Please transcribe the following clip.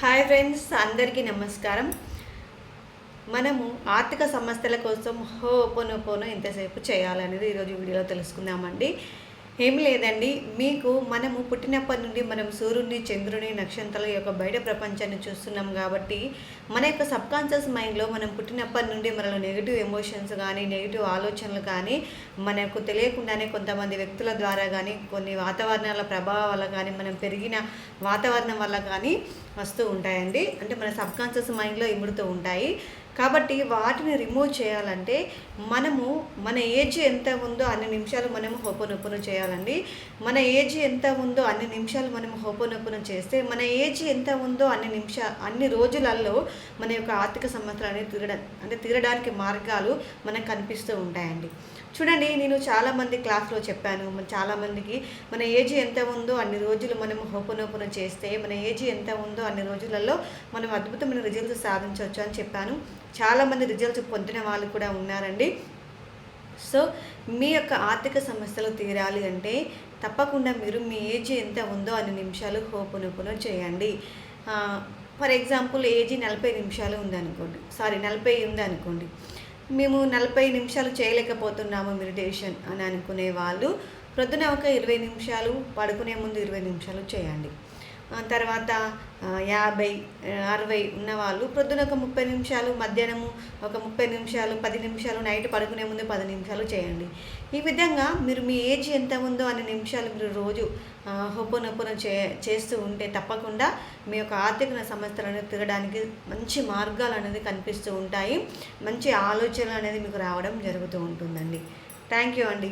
Hi friends అందరికీ నమస్కారం. మనము ఆర్థిక సమస్యల కోసం హోపోనోపోనో ఎంతసేపు చేయాలనేది ఈరోజు వీడియోలో తెలుసుకుందామండి. ఏమి లేదండి. మీకు మనము పుట్టినప్పటి నుండి మనం సూర్యుడిని చంద్రుని నక్షత్రాల యొక్క బయట ప్రపంచాన్ని చూస్తున్నాం కాబట్టి మన యొక్క సబ్కాన్షియస్ మైండ్లో మనం పుట్టినప్పటి నుండి మనలో నెగిటివ్ ఎమోషన్స్ కానీ నెగిటివ్ ఆలోచనలు కానీ మనకు తెలియకుండానే కొంతమంది వ్యక్తుల ద్వారా కానీ కొన్ని వాతావరణాల ప్రభావం వల్ల కానీ మనం పెరిగిన వాతావరణం వల్ల కానీ వస్తూ ఉంటాయండి. అంటే మన సబ్కాన్షియస్ మైండ్లో ఇముడుతూ ఉంటాయి. కాబట్టి వాటిని రిమూవ్ చేయాలంటే మనము మన ఏజ్ ఎంత ఉందో అన్ని నిమిషాలు మనము హోపనొప్పును చేయాలండి. మన ఏజ్ ఎంత ఉందో అన్ని నిమిషాలు మనము హోపనొప్పును చేస్తే మన ఏజ్ ఎంత ఉందో అన్ని నిమిష అన్ని రోజులలో మన యొక్క ఆర్థిక సమస్యలు అనేది తీరడం అంటే తీరడానికి మార్గాలు మనకు కనిపిస్తూ ఉంటాయండి. చూడండి నేను చాలామంది క్లాస్లో చెప్పాను. చాలామందికి మన ఏజ్ ఎంత ఉందో అన్ని రోజులు మనం హోపనోపన చేస్తే మన ఏజ్ ఎంత ఉందో అన్ని రోజులలో మనం అద్భుతమైన రిజల్ట్స్ సాధించవచ్చు అని చెప్పాను. చాలామంది రిజల్ట్స్ పొందిన వాళ్ళు కూడా ఉన్నారండి. సో మీ యొక్క ఆర్థిక సమస్యలు తీరాలి అంటే తప్పకుండా మీరు మీ ఏజ్ ఎంత ఉందో అన్ని నిమిషాలు హోపునొప్పును చేయండి. ఫర్ ఎగ్జాంపుల్ ఏజ్ నలభై నిమిషాలు ఉందనుకోండి. సారీ నలభై ఉందనుకోండి మేము నలభై నిమిషాలు చేయలేకపోతున్నాము మెడిటేషన్ అని అనుకునే వాళ్ళు ప్రొద్దున ఒక ఇరవై నిమిషాలు పడుకునే ముందు ఇరవై నిమిషాలు చేయండి. తర్వాత యాభై అరవై ఉన్నవాళ్ళు ప్రొద్దున ఒక ముప్పై నిమిషాలు మధ్యాహ్నము ఒక ముప్పై నిమిషాలు పది నిమిషాలు నైట్ పడుకునే ముందు పది నిమిషాలు చేయండి. ఈ విధంగా మీరు మీ ఏజ్ ఎంత ఉందో అన్ని నిమిషాలు మీరు రోజు హొప్పనొప్పున చే చేస్తూ ఉంటే తప్పకుండా మీ యొక్క ఆర్థిక సమస్యలను తిరగడానికి మంచి మార్గాలు అనేది కనిపిస్తూ ఉంటాయి. మంచి ఆలోచనలు అనేది మీకు రావడం జరుగుతూ ఉంటుందండి. థ్యాంక్ యూ అండి.